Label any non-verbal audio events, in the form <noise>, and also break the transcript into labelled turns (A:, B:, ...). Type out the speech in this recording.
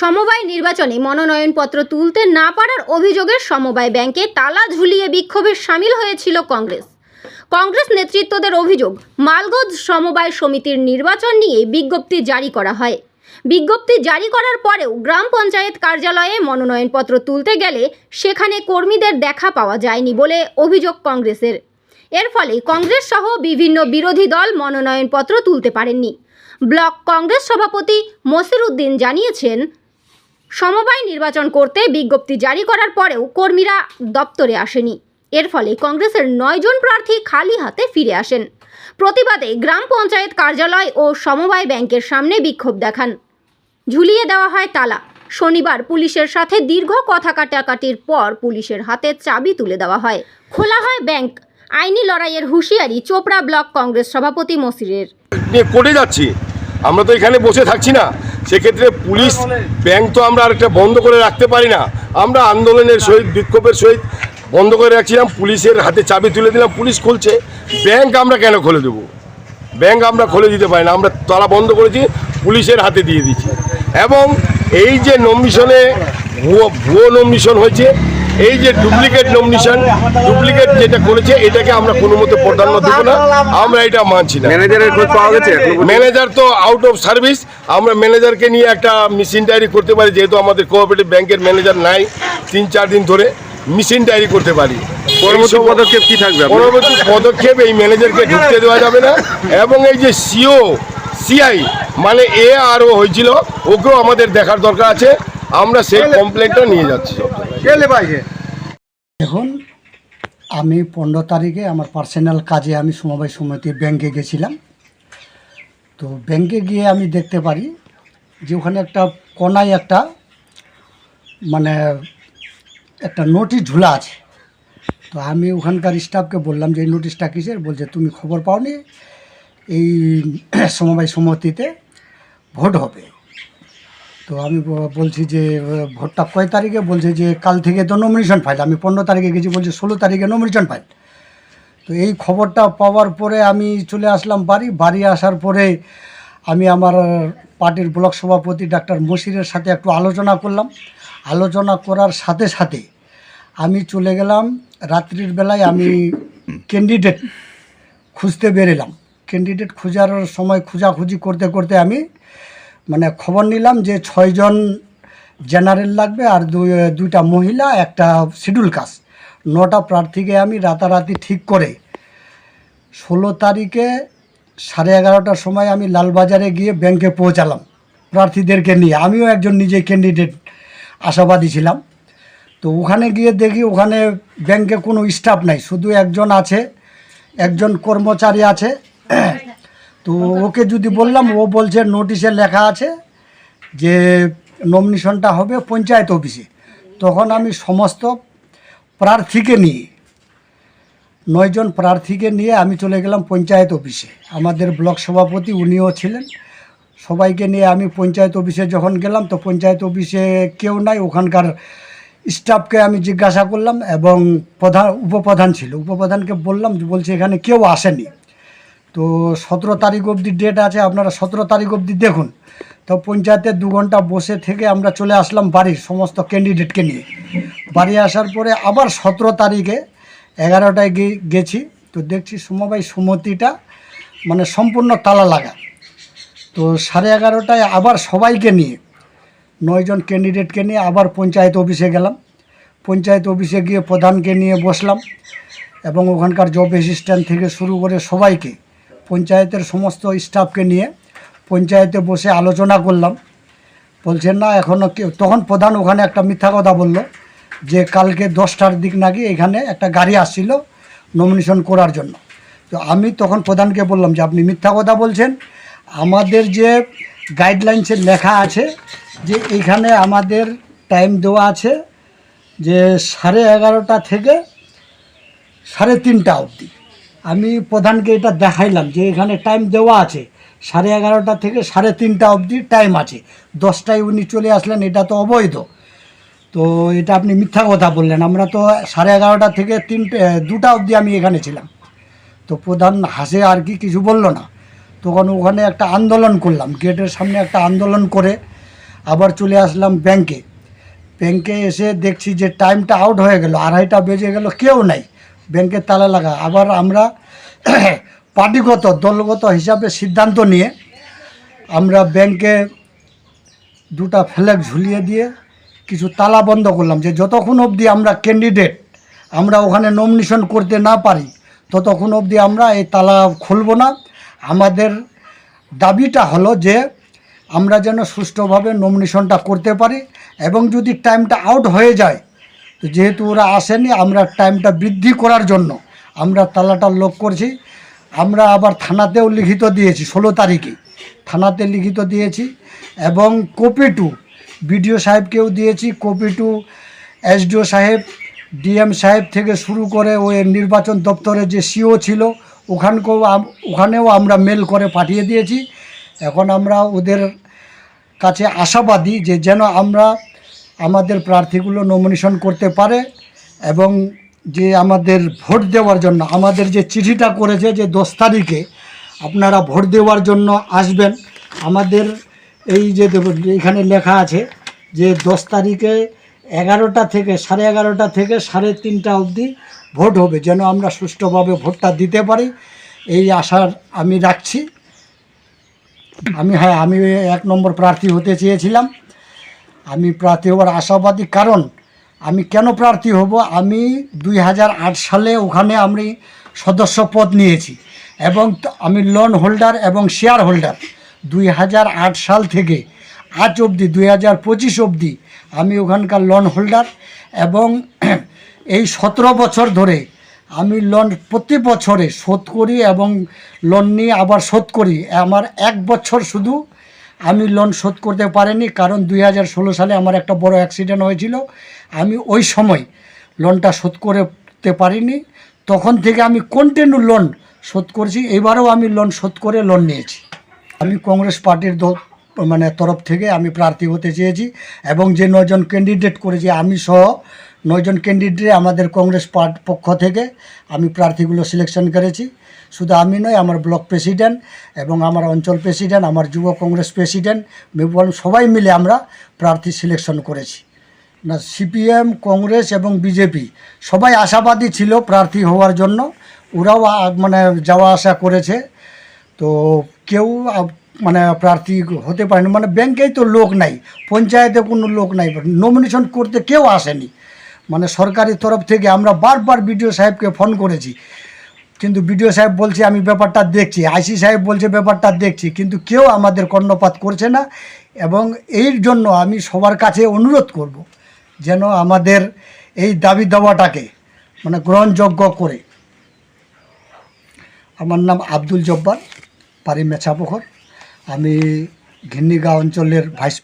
A: সমবায় নির্বাচনে মনোনয়নপত্র তুলতে না পারার অভিযোগে সমবায় ব্যাংকে তালা ঝুলিয়ে বিক্ষোভে সামিল হয়েছিল কংগ্রেস। কংগ্রেস নেতৃত্বদের অভিযোগ মালগঞ্জ সমবায় সমিতির নির্বাচন নিয়ে বিজ্ঞপ্তি জারি করা হয়। বিজ্ঞপ্তি জারি করার পরেও গ্রাম পঞ্চায়েত কার্যালয়ে মনোনয়নপত্র তুলতে গেলে সেখানে কর্মীদের দেখা পাওয়া যায়নি বলে অভিযোগ কংগ্রেসের। এর ফলে কংগ্রেস সহ বিভিন্ন বিরোধী দল মনোনয়নপত্র তুলতে পারেননি। ব্লক কংগ্রেস সভাপতি মসির উদ্দিন জানিয়েছেন সমবায় নির্বাচন করতে বিজ্ঞপ্তি জারি করার পরেও কর্মীরা দপ্তরে আসেনি। এর ফলে কংগ্রেসের নয়জন প্রার্থী খালি হাতে ফিরে আসেন। প্রতিবাদে গ্রাম পঞ্চায়েত কার্যালয় ও সমবায় ব্যাংকের সামনে বিক্ষোভ দেখান। ঝুলিয়ে দেওয়া হয় তালা। শনিবার পুলিশের সাথে দীর্ঘ কথা কাটাকাটির পর পুলিশের হাতে চাবি তুলে দেওয়া হয়। খোলা হয় ব্যাংক। আইনি লড়াইয়ের হুঁশিয়ারি চোপড়া ব্লক কংগ্রেস সভাপতি মসিরের।
B: কোর্টে যাচ্ছি। আমরা তো এখানে বসে থাকছি না। সেক্ষেত্রে পুলিশ ব্যাংক তো আমরা আরেকটা বন্ধ করে রাখতে পারি না। আমরা আন্দোলনের সহিত বিক্ষোভের সহিত বন্ধ করে রাখছিলাম পুলিশের হাতে চাবি তুলে দিলাম পুলিশ খুলছে। ব্যাংক আমরা কেন খুলে দেবো? ব্যাংক আমরা খুলে দিতে পারি না আমরা তালা বন্ধ করেছি পুলিশের হাতে দিয়ে দিচ্ছি। এবং এই যে নমিশনে ভুয়ো ভুয়ো নমিশন হয়েছে এই যে ডুপ্লিকেট নমিশন ডুপ্লিকেট যেটা করেছে এটাকে আমরা কোনো মতে প্রাধান্য দেবো না। আমরা এটা মানছি না।
C: ম্যানেজারের খোঁজ পাওয়া গেছে
B: ম্যানেজার তো আউট অফ সার্ভিস আমরা ম্যানেজারকে নিয়ে একটা মেশিন ডায়েরি করতে পারি যেহেতু আমাদের কোঅপারেটিভ ব্যাংকের ম্যানেজার নাই তিন চার দিন ধরে। মেশিন ডায়েরি করতে পারি।
C: পরবর্তী পদক্ষেপ কি থাকবে
B: পরবর্তী পদক্ষেপ এই ম্যানেজারকে ঢুকতে দেওয়া যাবে না। এবং এই যে সিও সিআই মানে এ আর ও হয়েছিল ওকেও আমাদের দেখার দরকার আছে। আমরা সেই কমপ্লেনটা নিয়ে যাচ্ছি।
D: এখন আমি পনেরো তারিখে আমার পার্সোনাল কাজে আমি সমবায় সমিতি ব্যাংকে গেছিলাম। তো ব্যাংকে গিয়ে আমি দেখতে পারি যে ওখানে একটা কোনায় একটা মানে একটা নোটিশ ঝুলা আছে। তো আমি ওখানকার স্টাফকে বললাম যে এই নোটিশটা কিসের? বলছে তুমি খবর পাওনি এই সমবায় সমিতিতে ভোট হবে। তো আমি বলছি যে ভোটটা কয় তারিখে? বলছে যে, কাল থেকে তো নমিনেশন ফাইল আমি পনেরো তারিখে গেছি, বলছে ষোলো তারিখে নমিনেশন ফাইল তো এই খবরটা পাওয়ার পরে আমি চলে আসলাম বাড়ি। বাড়ি আসার পরে আমি আমার পার্টির ব্লক সভাপতি ডাক্তার মসিরের সাথে একটু আলোচনা করলাম। আলোচনা করার সাথে সাথে আমি চলে গেলাম। রাত্রির বেলায় আমি ক্যান্ডিডেট খুঁজতে বেরেলাম ক্যান্ডিডেট খোঁজার সময় খোঁজাখুঁজি করতে করতে আমি মানে খবর নিলাম যে ছয়জন জেনারেল লাগবে আর দুই, দুইটা মহিলা, একটা শিডিউল কাস্ট নটা প্রার্থীকে আমি রাতারাতি ঠিক করে ষোলো তারিখে সাড়ে এগারোটার সময় আমি লালবাজারে গিয়ে ব্যাংকে পৌঁছালাম প্রার্থীদেরকে নিয়ে। আমিও একজন নিজে ক্যান্ডিডেট আশাবাদী ছিলাম। তো ওখানে গিয়ে দেখি ওখানে ব্যাংকে কোনো স্টাফ নাই, শুধু একজন আছে, একজন কর্মচারী আছে। তো ওকে যদি বললাম ও বলছে নোটিশে লেখা আছে যে নমিনেশনটা হবে পঞ্চায়েত অফিসে। তখন আমি সমস্ত প্রার্থীকে নিয়ে নয়জন প্রার্থীকে নিয়ে আমি চলে গেলাম পঞ্চায়েত অফিসে। আমাদের ব্লক সভাপতি উনিও ছিলেন। সবাইকে নিয়ে আমি পঞ্চায়েত অফিসে যখন গেলাম তো পঞ্চায়েত অফিসে কেউ নাই ওখানকার স্টাফকে আমি জিজ্ঞাসা করলাম এবং প্রধান উপপ্রধান ছিল। উপপ্রধানকে বললাম যে বলছে এখানে কেউ আসেনি। তো সতেরো তারিখ অবধি ডেট আছে, আপনারা সতেরো তারিখ অবধি দেখুন। তো পঞ্চায়েতে দু ঘণ্টা বসে থেকে আমরা চলে আসলাম বাড়ির সমস্ত ক্যান্ডিডেটকে নিয়ে। বাড়ি আসার পরে আবার সতেরো তারিখে এগারোটায় গেছি। তো দেখছি সমবায় সুমতিটা মানে সম্পূর্ণ তালা লাগা। তো সাড়ে এগারোটায় আবার সবাইকে নিয়ে নয়জন ক্যান্ডিডেটকে নিয়ে আবার পঞ্চায়েত অফিসে গেলাম। পঞ্চায়েত অফিসে গিয়ে প্রধানকে নিয়ে বসলাম এবং ওখানকার জব অ্যাসিস্ট্যান্ট থেকে শুরু করে সবাইকে পঞ্চায়েতের সমস্ত স্টাফকে নিয়ে পঞ্চায়েতে বসে আলোচনা করলাম। বলছেন, না এখনও কেউ তখন প্রধান ওখানে একটা মিথ্যা কথা বলল যে, কালকে দশটার দিক নাকি এখানে একটা গাড়ি আসছিল নমিনেশন করার জন্য। তো আমি তখন প্রধানকে বললাম যে, আপনি মিথ্যা কথা বলছেন। আমাদের যে গাইডলাইন্সে লেখা আছে যে, এখানে আমাদের টাইম দেওয়া আছে যে, সাড়ে এগারোটা থেকে সাড়ে তিনটা অবধি। আমি প্রধানকে এটা দেখাইলাম যে এখানে টাইম দেওয়া আছে। সাড়ে এগারোটা থেকে সাড়ে তিনটা অবধি টাইম আছে। দশটায় উনি চলে আসলেন, এটা তো অবৈধ। তো এটা আপনি মিথ্যা কথা বললেন। আমরা তো সাড়ে এগারোটা থেকে তিনটে দুটা অবধি আমি এখানে ছিলাম। তো প্রধান হাসে আর কি কিছু বলল না। তখন ওখানে একটা আন্দোলন করলাম। গেটের সামনে একটা আন্দোলন করে আবার চলে আসলাম ব্যাংকে ব্যাংকে এসে দেখছি যে টাইমটা আউট হয়ে গেল। আড়াইটা বেজে গেল, কেউ নাই। ব্যাংকের তালা লাগা। আবার আমরা <clears throat> পার্টিগত, দলগত হিসাবে সিদ্ধান্ত নিয়ে আমরা ব্যাংকে দুটা ফ্ল্যাগ ঝুলিয়ে দিয়ে কিছু তালা বন্ধ করলাম যে যতক্ষণ অবধি আমরা ক্যান্ডিডেট আমরা ওখানে নমিনেশন করতে না পারি, ততক্ষণ অবধি আমরা এই তালা খুলব না। আমাদের দাবিটা হলো যে আমরা যেন সুষ্ঠুভাবে নমিনেশনটা করতে পারি এবং যদি টাইমটা আউট হয়ে যায় তো যেহেতু ওরা আসেনি, আমরা টাইমটা বৃদ্ধি করার জন্য আমরা তালাটা লক করছি। আমরা আবার থানাতেও লিখিত দিয়েছি ষোলো তারিখে। থানাতে লিখিত দিয়েছি এবং কপি টু বিডিও সাহেবকেও দিয়েছি। কপি টু এসডিও সাহেব ডিএম সাহেব থেকে শুরু করে ওই নির্বাচন দপ্তরে যে সিও ছিল, ওখানকেও ওখানেও আমরা মেল করে পাঠিয়ে দিয়েছি। এখন আমরা ওদের কাছে আশাবাদী যে যেন আমরা আমাদের প্রার্থীগুলো নমিনেশন করতে পারে এবং যে আমাদের ভোট দেওয়ার জন্য, আমাদের যে চিঠিটা করেছে যে দশ তারিখে আপনারা ভোট দেওয়ার জন্য আসবেন, আমাদের এই যে এখানে লেখা আছে যে দশ তারিখে এগারোটা থেকে, সাড়ে এগারোটা থেকে সাড়ে তিনটা অবধি ভোট হবে, যেন আমরা সুষ্ঠুভাবে ভোটটা দিতে পারি। এই আশার আমি রাখছি। আমি হ্যাঁ আমি এক নম্বর প্রার্থী হতে চেয়েছিলাম। আমি প্রার্থী হওয়ার আশাবাদী কারণ আমি কেন প্রার্থী হব? আমি দুই হাজার আট সালে ওখানে আমি সদস্য পদ নিয়েছি এবং আমি লোন হোল্ডার এবং শেয়ার হোল্ডার দুই হাজার আট সাল থেকে আজ অবধি, দুই হাজার পঁচিশ অবধি আমি ওখানকার লোন হোল্ডার এবং এই সতেরো বছর ধরে আমি লোন প্রতি বছরে শোধ করি এবং লোন নিয়ে আবার শোধ করি। আমার এক বছর শুধু আমি লোন শোধ করতে পারিনি, কারণ দুই হাজার ষোলো সালে আমার একটা বড় অ্যাক্সিডেন্ট হয়েছিল। আমি ওই সময় লোনটা শোধ করতে পারিনি। তখন থেকে আমি কন্টিনিউ লোন শোধ করছি, এবারেও আমি লোন শোধ করে লোন নিয়েছি। আমি কংগ্রেস পার্টির মানে তরফ থেকে আমি প্রার্থী হতে চেয়েছি এবং যে নয়জন ক্যান্ডিডেট করেছি, আমি সহ নয়জন ক্যান্ডিডেট আমাদের কংগ্রেস পার্ট পক্ষ থেকে আমি প্রার্থীগুলো সিলেকশন করেছি। শুধু আমি নয়, আমার ব্লক প্রেসিডেন্ট এবং আমার অঞ্চল প্রেসিডেন্ট, আমার যুব কংগ্রেস প্রেসিডেন্ট মেম্বার সবাই মিলে আমরা প্রার্থী সিলেকশন করেছি। না, সিপিএম, কংগ্রেস এবং বিজেপি সবাই আশাবাদী ছিল প্রার্থী হওয়ার জন্য। ওরাও মানে যাওয়া আসা করেছে। তো কেউ মানে প্রার্থী হতে পারেনি। মানে ব্যাংকেই তো লোক নাই, পঞ্চায়েতে কোনো লোক নাই। নমিনেশন করতে কেউ আসেনি। মানে সরকারি তরফ থেকে আমরা বারবার বিডিও সাহেবকে ফোন করেছি কিন্তু বিডিও সাহেব বলছে, আমি ব্যাপারটা দেখছি। আইসি সাহেব বলছে, ব্যাপারটা দেখছি। কিন্তু কেউ আমাদের কর্ণপাত করছে না এবং এর জন্য আমি সবার কাছে অনুরোধ করব যেন আমাদের এই দাবি দাওয়াটাকে মানে গ্রহণযোগ্য করে। আমার নাম আব্দুল জব্বার পারি মেছাপুখর। আমি ঘিন্নিগা অঞ্চলের ভাইস